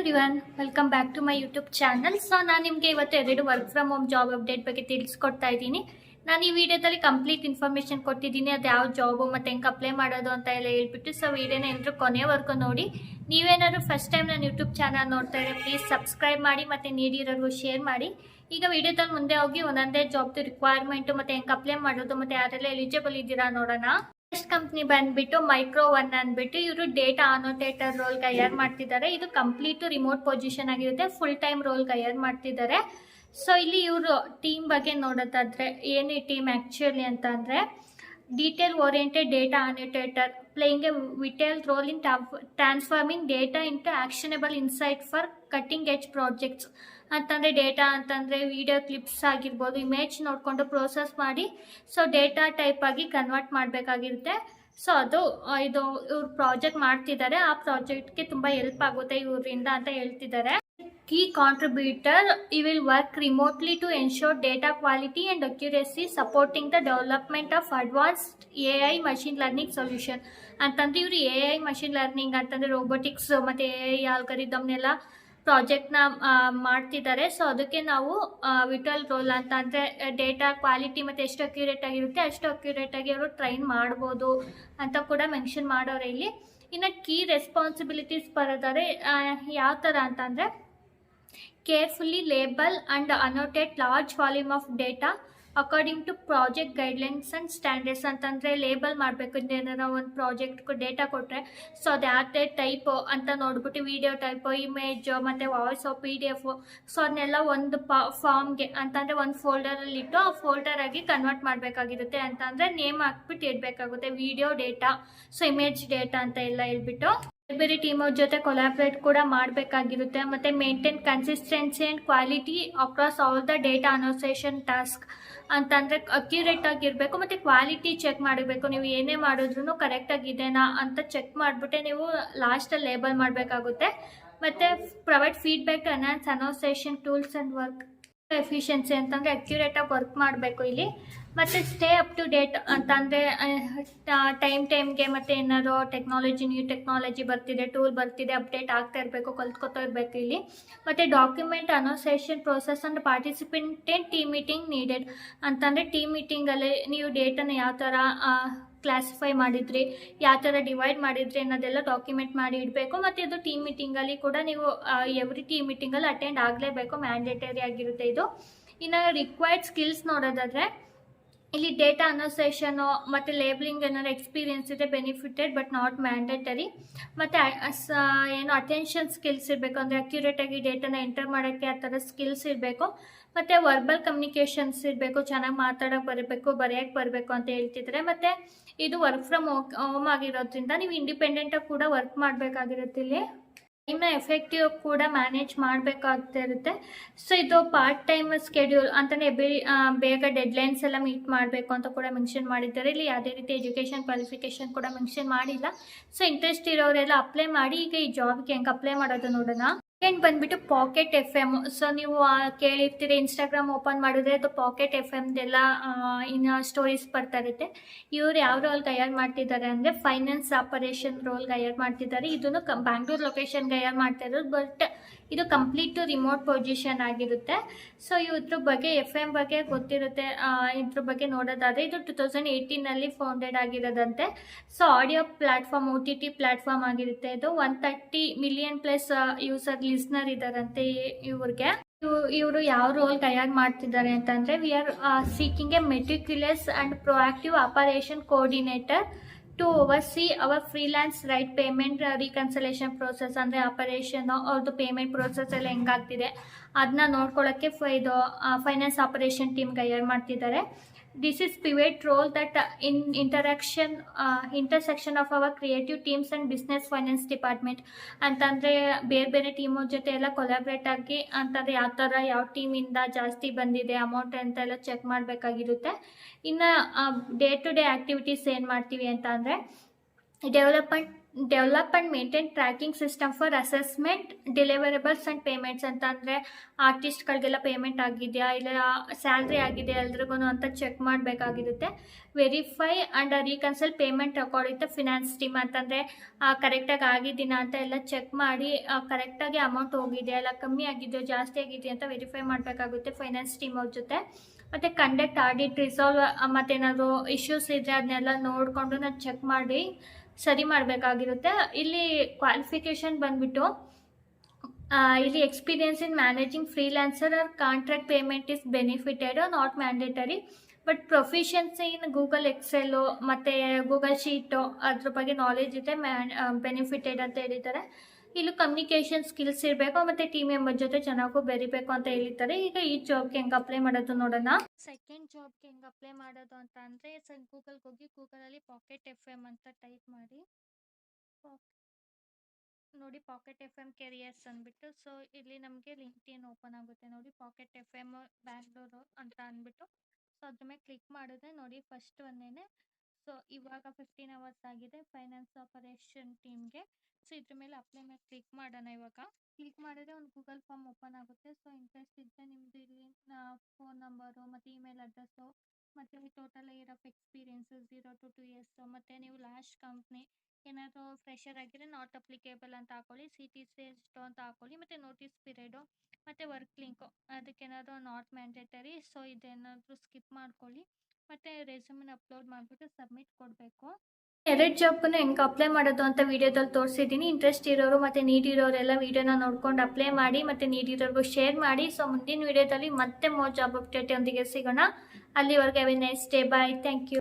Everyone welcome back to my YouTube channel so ನಾನು ನಿಮಗೆ ಇವತ್ತು ಎರಡು work from home job update ಬಗ್ಗೆ ತಿಳಿಸ್ಕೊಡ್ತಾ ಇದ್ದೀನಿ. ನಾನು ಈ ವಿಡಿಯೋದಲ್ಲಿ ಕಂಪ್ಲೀಟ್ ಇನ್ಫಾರ್ಮೇಷನ್ ಕೊಟ್ಟಿದ್ದೀನಿ. ಅದು ಯಾವ ಜಾಬು ಮತ್ತು ಹೆಂಗೆ ಅಪ್ಲೈ ಮಾಡೋದು ಅಂತ ಎಲ್ಲ ಹೇಳ್ಬಿಟ್ಟು ಸೊ ವಿಡಿಯೋನ ಎಲ್ಲರೂ ಕೊನೆವರೆಗೂ ನೋಡಿ. ನೀವೇನಾದ್ರು ಫಸ್ಟ್ ಟೈಮ್ ನಾನು ಯೂಟ್ಯೂಬ್ ಚಾನಲ್ ನೋಡ್ತಾ ಇದ್ರೆ ಪ್ಲೀಸ್ ಸಬ್ಸ್ಕ್ರೈಬ್ ಮಾಡಿ ಮತ್ತು ನೀಡಿರೋರ್ಗೂ ಶೇರ್ ಮಾಡಿ. ಈಗ ವಿಡಿಯೋದಲ್ಲಿ ಮುಂದೆ ಹೋಗಿ ಒಂದೊಂದೇ ಜಾಬ್ದು ರಿಕ್ವೈರ್ಮೆಂಟು ಮತ್ತು ಹೆಂಗೆ ಅಪ್ಲೈ ಮಾಡೋದು ಮತ್ತು ಯಾರೆಲ್ಲ ಎಲಿಜಿಬಲ್ ಇದ್ದೀರಾ ನೋಡೋಣ. ಫಸ್ಟ್ ಕಂಪ್ನಿ ಬಂದ್ಬಿಟ್ಟು, ಮೈಕ್ರೋ ಒನ್ ಅಂದ್ಬಿಟ್ಟು, ಇವರು ಡೇಟಾ ಅನೋಟೇಟರ್ ರೋಲ್ ಕೈಯರ್ ಮಾಡ್ತಿದ್ದಾರೆ. ಇದು ಕಂಪ್ಲೀಟ್ ರಿಮೋಟ್ ಪೊಸಿಷನ್ ಆಗಿರುತ್ತೆ ಫುಲ್ ಟೈಮ್ ರೋಲ್ ಕೈಯರ್ ಮಾಡ್ತಿದ್ದಾರೆ. ಸೊ ಇಲ್ಲಿ ಇವರು ಟೀಮ್ ಬಗ್ಗೆ ನೋಡೋದಾದ್ರೆ, ಏನು ಈ ಟೀಮ್ ಆ್ಯಕ್ಚುಲಿ ಅಂತ ಅಂದರೆ detail oriented data annotator playing a vital role in transforming data into actionable insight for cutting edge projects ಅಂತಂದರೆ ಡೇಟಾ ಅಂತಂದರೆ ವಿಡಿಯೋ ಕ್ಲಿಪ್ಸ್ ಆಗಿರ್ಬೋದು ಇಮೇಜ್ ನೋಡಿಕೊಂಡು ಪ್ರೋಸೆಸ್ ಮಾಡಿ ಸೊ ಡೇಟಾ ಟೈಪ್ ಆಗಿ ಕನ್ವರ್ಟ್ ಮಾಡಬೇಕಾಗಿರುತ್ತೆ. ಸೊ ಅದು ಇದು ಇವ್ರು ಪ್ರಾಜೆಕ್ಟ್ ಮಾಡ್ತಿದ್ದಾರೆ ಆ ಪ್ರಾಜೆಕ್ಟ್ಗೆ ತುಂಬ ಹೆಲ್ಪ್ ಆಗುತ್ತೆ ಇವರಿಂದ ಅಂತ ಹೇಳ್ತಿದ್ದಾರೆ key contributor he will work remotely to ensure data quality and accuracy supporting the development of advanced A I machine learning solution ಅಂತಂದರೆ ಇವರು ಎ ಐ ಮಷಿನ್ ಲರ್ನಿಂಗ್ ಅಂತಂದರೆ ರೋಬೋಟಿಕ್ಸ್ ಮತ್ತು ಎ ಐ ಆಲ್ಗರಿದಮ್ನೆಲ್ಲ ಪ್ರಾಜೆಕ್ಟ್ನ ಮಾಡ್ತಿದ್ದಾರೆ. ಸೊ ಅದಕ್ಕೆ ನಾವು ವಿಟಲ್ ರೋಲ್ ಅಂತ ಅಂದರೆ ಡೇಟಾ ಕ್ವಾಲಿಟಿ ಮತ್ತು ಎಷ್ಟು ಅಕ್ಯುರೇಟ್ ಆಗಿರುತ್ತೆ, ಅಷ್ಟು ಅಕ್ಯುರೇಟ್ ಆಗಿ ಅವರು ಟ್ರೈನ್ ಮಾಡ್ಬೋದು ಅಂತ ಕೂಡ ಮೆನ್ಷನ್ ಮಾಡೋರೆ ಇಲ್ಲಿ. ಇನ್ನು ಕೀ ರೆಸ್ಪಾನ್ಸಿಬಿಲಿಟೀಸ್ ಬರೋದಾದ್ರೆ ಯಾವ ಥರ ಅಂತಂದರೆ carefully label and annotated large volume of data according to project guidelines and standards ಅಂತಂದರೆ ಲೇಬಲ್ ಮಾಡಬೇಕು ಏನಾರ ಒಂದು ಪ್ರಾಜೆಕ್ಟ್ಗೂ ಡೇಟಾ ಕೊಟ್ಟರೆ ಸೊ ಅದು ಯಾವುದೇ ಟೈಪು ಅಂತ ನೋಡ್ಬಿಟ್ಟು ವಿಡಿಯೋ ಟೈಪು ಇಮೇಜು ಮತ್ತು voice P D F so ಅದನ್ನೆಲ್ಲ ಒಂದು ಪಾ ಫಾರ್ಮ್ಗೆ ಅಂತಂದರೆ ಒಂದು ಫೋಲ್ಡರಲ್ಲಿಟ್ಟು ಆ ಫೋಲ್ಡರ್ ಆಗಿ ಕನ್ವರ್ಟ್ ಮಾಡಬೇಕಾಗಿರುತ್ತೆ. ಅಂತಂದರೆ ನೇಮ್ ಹಾಕ್ಬಿಟ್ಟು ಇಡಬೇಕಾಗುತ್ತೆ video data so image data ಅಂತ ಎಲ್ಲ ಹೇಳ್ಬಿಟ್ಟು. ಬೇರೆ ಬೇರೆ ಟೀಮ್ ಅವ್ರ ಜೊತೆ ಕೊಲಾಬ್ರೇಟ್ ಕೂಡ ಮಾಡಬೇಕಾಗಿರುತ್ತೆ. ಮತ್ತು maintain consistency and quality across all the data annotation task ಅಂತಂದರೆ ಅಕ್ಯುರೇಟ್ ಆಗಿರಬೇಕು, ಮತ್ತು ಕ್ವಾಲಿಟಿ ಚೆಕ್ ಮಾಡಬೇಕು ನೀವು ಏನೇ ಮಾಡಿದ್ರು ಕರೆಕ್ಟಾಗಿದೆನಾ ಅಂತ ಚೆಕ್ ಮಾಡಿಬಿಟ್ಟೆ ನೀವು ಲಾಸ್ಟಲ್ಲಿ ಲೇಬಲ್ ಮಾಡಬೇಕಾಗುತ್ತೆ. ಮತ್ತು provide feedback ಅನಾನ್ಸ್ annotation tools and work efficiency ಅಂತಂದರೆ ಅಕ್ಯುರೇಟಾಗಿ ವರ್ಕ್ ಮಾಡಬೇಕು ಇಲ್ಲಿ. ಮತ್ತು ಸ್ಟೇ ಅಪ್ ಟು ಡೇಟ್ ಅಂತಂದರೆ ಟೈಮ್ ಟೈಮ್ಗೆ ಮತ್ತು ಏನಾದ್ರು ಟೆಕ್ನಾಲಜಿ ನ್ಯೂ ಟೆಕ್ನಾಲಜಿ ಬರ್ತಿದೆ ಟೂಲ್ ಬರ್ತಿದೆ ಅಪ್ಡೇಟ್ ಆಗ್ತಾ ಇರಬೇಕು, ಕಲ್ತ್ಕೊತಾ ಇರಬೇಕು ಇಲ್ಲಿ. ಮತ್ತು document annotation process and participant team meeting needed ಅಂತಂದರೆ ಟೀಮ್ ಮೀಟಿಂಗಲ್ಲಿ ನೀವು ಡೇಟನ್ನು ಯಾವ ಥರ ಕ್ಲಾಸಿಫೈ ಮಾಡಿದ್ರಿ, ಯಾವ ಥರ ಡಿವೈಡ್ ಮಾಡಿದ್ರಿ ಅನ್ನೋದೆಲ್ಲ ಡಾಕ್ಯುಮೆಂಟ್ ಮಾಡಿ ಇಡಬೇಕು. ಮತ್ತು ಇದು ಟೀಮ್ ಮೀಟಿಂಗಲ್ಲಿ ಕೂಡ ನೀವು ಎವ್ರಿ ಟೀಮ್ ಮೀಟಿಂಗಲ್ಲಿ ಅಟೆಂಡ್ ಆಗಲೇಬೇಕು. ಮ್ಯಾಂಡೇಟರಿ ಆಗಿರುತ್ತೆ ಇದು. ಇನ್ನು ರಿಕ್ವೈರ್ಡ್ ಸ್ಕಿಲ್ಸ್ ನೋಡೋದಾದರೆ ಇಲ್ಲಿ ಡೇಟಾ ಅನೋಸೇಷನು ಮತ್ತು ಲೇಬ್ಲಿಂಗ್ ಏನಾದ್ರು ಎಕ್ಸ್ಪೀರಿಯನ್ಸ್ ಇದೆ, ಬೆನಿಫಿಟೆಡ್ ಬಟ್ ನಾಟ್ ಮ್ಯಾಂಡೇಟರಿ. ಮತ್ತು ಏನು ಅಟೆನ್ಷನ್ ಸ್ಕಿಲ್ಸ್ ಇರಬೇಕು, ಅಂದರೆ ಅಕ್ಯುರೇಟಾಗಿ ಡೇಟಾನ ಎಂಟರ್ ಮಾಡೋಕ್ಕೆ ಆ ಥರ ಸ್ಕಿಲ್ಸ್ ಇರಬೇಕು. ಮತ್ತು ವರ್ಬಲ್ ಕಮ್ಯುನಿಕೇಷನ್ಸ್ ಇರಬೇಕು, ಚೆನ್ನಾಗಿ ಮಾತಾಡೋಕೆ ಬರಬೇಕು ಬರೆಯೋಕ್ಕೆ ಬರಬೇಕು ಅಂತ ಹೇಳ್ತಿದ್ದಾರೆ ಮತ್ತು ಇದು ವರ್ಕ್ ಫ್ರಮ್ ಹೋಮ್ ಆಗಿರೋದ್ರಿಂದ ನೀವು ಇಂಡಿಪೆಂಡೆಂಟಾಗಿ ಕೂಡ ವರ್ಕ್ ಮಾಡಬೇಕಾಗಿರುತ್ತೆ ಇಲ್ಲಿ. ಟೈಮ್ನ ಎಫೆಕ್ಟಿವ್ ಕೂಡ ಮ್ಯಾನೇಜ್ ಮಾಡಬೇಕಾಗ್ತಿರುತ್ತೆ. ಸೊ ಇದು ಪಾರ್ಟ್ ಟೈಮ್ ಸ್ಕೆಡ್ಯೂಲ್ ಅಂತಲೇ ಬೇ ಬೇಗ ಡೆಡ್ಲೈನ್ಸ್ ಎಲ್ಲ ಮೀಟ್ ಮಾಡಬೇಕು ಅಂತ ಕೂಡ ಮೆನ್ಷನ್ ಮಾಡಿದ್ದಾರೆ. ಇಲ್ಲಿ ಯಾವುದೇ ರೀತಿ ಎಜುಕೇಷನ್ ಕ್ವಾಲಿಫಿಕೇಷನ್ ಕೂಡ ಮೆನ್ಷನ್ ಮಾಡಿಲ್ಲ. ಸೊ ಇಂಟ್ರೆಸ್ಟ್ ಇರೋರೆಲ್ಲ ಅಪ್ಲೈ ಮಾಡಿ. ಈಗ ಈ ಜಾಬ್ಗೆ ಹೆಂಗೆ ಅಪ್ಲೈ ಮಾಡೋದು ನೋಡೋಣ. ಸೆಕೆಂಡ್ ಬಂದ್ಬಿಟ್ಟು ಪಾಕೆಟ್ ಎಫ್ ಎಂ ಸೊ ನೀವು ಕೇಳಿರ್ತೀರಿ ಇನ್ಸ್ಟಾಗ್ರಾಮ್ ಓಪನ್ ಮಾಡಿದ್ರೆ ಅದು ಪಾಕೆಟ್ ಎಫ್ ಎಮ್ದೆಲ್ಲ ಇನ್ನು ಸ್ಟೋರೀಸ್ ಬರ್ತಾ ಇರುತ್ತೆ. ಇವ್ರು ಯಾವ ರೋಲ್ ಗೈಯರ್ ಮಾಡ್ತಿದ್ದಾರೆ ಅಂದರೆ ಫೈನಾನ್ಸ್ ಆಪರೇಷನ್ ರೋಲ್ ಗೈಯರ್ ಮಾಡ್ತಿದ್ದಾರೆ. ಇದನ್ನು ಕ ಬ್ಯಾಂಗ್ಳೂರ್ ಲೊಕೇಶನ್ ಗೈಯರ್ ಮಾಡ್ತಾ ಇರೋದು ಬಟ್ ಇದು ಕಂಪ್ಲೀಟ್ ರಿಮೋಟ್ ಪೊಸಿಷನ್ ಆಗಿರುತ್ತೆ. ಸೊ ಇದ್ರ ಬಗ್ಗೆ ಎಫ್ ಎಂ ಬಗ್ಗೆ ಗೊತ್ತಿರುತ್ತೆ. ಇದ್ರ ಬಗ್ಗೆ ನೋಡೋದಾದರೆ, ಇದು ಟು ತೌಸಂಡ್ ಏಯ್ಟೀನಲ್ಲಿ founded ಆಗಿರೋದಂತೆ. So audio platform O T T platform ಆಗಿರುತ್ತೆ. ಇದು one thirty million plus user listener ಇದ್ದಾರಂತೆ ಇವ್ರಿಗೆ. ಇವರು ಯಾವ ರೋಲ್ ತಯಾರು ಮಾಡ್ತಿದ್ದಾರೆ ಅಂತಂದ್ರೆ we are seeking a meticulous and proactive operation coordinator to oversee our freelance writer payment reconciliation process ಅಂದರೆ ಆಪರೇಷನ್ ಅವ್ರದ್ದು ಪೇಮೆಂಟ್ ಪ್ರೋಸೆಸ್ ಎಲ್ಲ ಹೆಂಗಾಗ್ತಿದೆ ಅದನ್ನ ನೋಡ್ಕೊಳ್ಳೋಕ್ಕೆ ಇದು ಫೈನಾನ್ಸ್ ಆಪರೇಷನ್ ಟೀಮ್ ಗೈಯರ್ ಮಾಡ್ತಿದ್ದಾರೆ. This is pivotal role that in interaction intersection of our creative teams and business finance department ಅಂತಂದರೆ ಬೇರೆ ಬೇರೆ ಟೀಮು ಜೊತೆ ಎಲ್ಲ ಕೊಲಾಬ್ರೇಟ್ ಆಗಿ ಅಂತಂದರೆ ಯಾವ ಥರ ಯಾವ ಟೀಮಿಂದ ಜಾಸ್ತಿ ಬಂದಿದೆ ಅಮೌಂಟ್ ಅಂತ ಎಲ್ಲ ಚೆಕ್ ಮಾಡಬೇಕಾಗಿರುತ್ತೆ. ಇನ್ನು ಡೇ ಟು ಡೇ ಆ್ಯಕ್ಟಿವಿಟೀಸ್ ಏನು ಮಾಡ್ತೀವಿ ಅಂತ ಅಂದರೆ development develop and maintain tracking system for assessment deliverables and payments ಅಂತ ಅಂದರೆ ಆರ್ಟಿಸ್ಟ್ಗಳಿಗೆಲ್ಲ ಪೇಮೆಂಟ್ ಆಗಿದೆಯಾ? ಇಲ್ಲ ಸ್ಯಾಲ್ರಿ ಆಗಿದೆ ಎಲ್ರಿಗೂ ಅಂತ check ಮಾಡಬೇಕಾಗಿರುತ್ತೆ. Verify and reconcile payment record ಇತ್ತು ಫಿನಾನ್ಸ್ ಟೀಮ್ ಅಂತಂದರೆ ಕರೆಕ್ಟಾಗಿ ಆಗಿದ್ದೀನ ಅಂತ ಎಲ್ಲ ಚೆಕ್ ಮಾಡಿ ಕರೆಕ್ಟಾಗಿ ಅಮೌಂಟ್ ಹೋಗಿದೆಯಾ? ಇಲ್ಲ, ಕಮ್ಮಿ ಆಗಿದೆಯೋ? ಜಾಸ್ತಿ ಆಗಿದೆಯಾ ಅಂತ ವೆರಿಫೈ ಮಾಡಬೇಕಾಗುತ್ತೆ ಫೈನಾನ್ಸ್ ಟೀಮ್ ಅವ್ರ ಜೊತೆ. ಮತ್ತು ಕಂಡಕ್ಟ್ ಆಡಿಟ್ ರಿಸಾಲ್ವ್ ಮತ್ತೇನಾದರೂ ಇಶ್ಯೂಸ್ ಇದ್ದರೆ ಅದನ್ನೆಲ್ಲ ನೋಡಿಕೊಂಡು ನಾನು ಚೆಕ್ ಮಾಡಿ ಸರಿ ಮಾಡಬೇಕಾಗಿರುತ್ತೆ. ಇಲ್ಲಿ ಕ್ವಾಲಿಫಿಕೇಷನ್ ಬಂದ್ಬಿಟ್ಟು ಇಲ್ಲಿ experience in managing freelancer or contract payment is benefited not mandatory but proficiency in Google Excel ಮತ್ತು ಗೂಗಲ್ ಶೀಟು ಅದ್ರ ಬಗ್ಗೆ ನಾಲೆಜ್ ಇದೆ ಮ್ಯಾನ್ ಬೆನಿಫಿಟೆಡ್ ಅಂತ ಹೇಳಿದ್ದಾರೆ. ಇಲ್ಲೂ ಕಮ್ಯುನಿಕೇಷನ್ ಸ್ಕಿಲ್ಸ್ ಇರಬೇಕು, ಮತ್ತು ಟೀಮ್ ಮೆಂಬರ್ ಜೊತೆ ಚೆನ್ನಾಗೂ ಬೆರಿಬೇಕು ಅಂತ ಹೇಳಿದ್ದಾರೆ. ಈಗ ಈ ಜಾಬ್ಗೆ ಹೆಂಗೆ ಅಪ್ಲೈ ಮಾಡೋದು ನೋಡೋಣ. ಸೆಕೆಂಡ್ ಜಾಬ್ಗೆ ಹೆಂಗೆ ಅಪ್ಲೈ ಮಾಡೋದು ಅಂತ ಅಂದರೆ, ಸರ್ ಗೂಗಲ್ಗೆ ಹೋಗಿ ಗೂಗಲಲ್ಲಿ ಪಾಕೆಟ್ ಎಫ್ ಎಂ ಅಂತ ಟೈಪ್ ಮಾಡಿ. ನೋಡಿ ಪಾಕೆಟ್ ಎಫ್ ಎಂ ಕೆರಿಯರ್ಸ್ ಅಂದ್ಬಿಟ್ಟು ಸೊ ಇಲ್ಲಿ ನಮಗೆ ಲಿಂಕ್ ಏನು ಓಪನ್ ಆಗುತ್ತೆ. ನೋಡಿ ಪಾಕೆಟ್ ಎಫ್ ಎಂ ಬ್ಯಾಂಗ್ಳೂರು ಅಂತ ಅಂದ್ಬಿಟ್ಟು ಸೊ ಅದ್ರ ಮೇಲೆ ಕ್ಲಿಕ್ ಮಾಡಿದ್ರೆ ನೋಡಿ ಫಸ್ಟ್ ಒಂದೇನೆ. ಸೊ ಇವಾಗ ಫಿಫ್ಟೀನ್ ಅವರ್ಸ್ ಆಗಿದೆ ಫೈನಾನ್ಸ್ ಆಪರೇಷನ್ ಟೀಮ್ಗೆ ಸೊ ಇದ್ರ ಮೇಲೆ ಅಪ್ಲೈ ಮೇಲೆ ಕ್ಲಿಕ್ ಮಾಡೋಣ ಇವಾಗ. ಕ್ಲಿಕ್ ಮಾಡಿದ್ರೆ ಒಂದು ಗೂಗಲ್ ಫಾರ್ಮ್ ಓಪನ್ ಆಗುತ್ತೆ. ಸೊ ಇಂಟ್ರೆಸ್ಟ್ ಇದ್ದರೆ ನಿಮ್ಮದು ಇಲ್ಲಿ ಫೋನ್ ನಂಬರು ಮತ್ತು ಇಮೇಲ್ ಅಡ್ರೆಸ್ಸು ಮತ್ತು total year of experience zero to two years ಮತ್ತು ನೀವು ಲಾಸ್ಟ್ ಕಂಪ್ನಿ ಏನಾದರೂ ಫ್ರೆಶರ್ ಆಗಿದ್ರೆ ನಾಟ್ ಅಪ್ಲಿಕೇಬಲ್ ಅಂತ ಹಾಕೊಳ್ಳಿ ಸಿ ಟಿ ಸಿ ಎಷ್ಟು ಅಂತ ಹಾಕೊಳ್ಳಿ, ಮತ್ತು ನೋಟಿಸ್ ಪೀರಿಯಡು ಮತ್ತು ವರ್ಕ್ ಲಿಂಕು ಅದಕ್ಕೇನಾದರೂ ನಾಟ್ ಮ್ಯಾಂಡೇಟರಿ ಸೊ ಇದೇನಾದರೂ ಸ್ಕಿಪ್ ಮಾಡ್ಕೊಳ್ಳಿ, ಮತ್ತು ರೆಸ್ಯೂಮನ್ನ ಅಪ್ಲೋಡ್ ಮಾಡಿಬಿಟ್ಟು ಸಬ್ಮಿಟ್ ಕೊಡಬೇಕು. ಎರಡು ಜಾಬ್ಗೂ ಹೆಂಗೆ ಅಪ್ಲೈ ಮಾಡೋದು ಅಂತ ವಿಡಿಯೋದಲ್ಲಿ ತೋರಿಸಿದ್ದೀನಿ. ಇಂಟ್ರೆಸ್ಟ್ ಇರೋರು ಮತ್ತು ನೀಡ್ ಇರೋರೆಲ್ಲ ವಿಡಿಯೋನ ನೋಡ್ಕೊಂಡು ಅಪ್ಲೈ ಮಾಡಿ ಮತ್ತು ನೀಡ್ ಇರೋರ್ಗೂ ಶೇರ್ ಮಾಡಿ. ಸೊ ಮುಂದಿನ ವಿಡಿಯೋದಲ್ಲಿ ಮತ್ತೆ ಮೋ ಜಾಬ್ ಅಪ್ಡೇಟ್ ಒಂದಿಗೆ ಸಿಗೋಣ. ಅಲ್ಲಿವರೆಗೆ we nice day bye thank you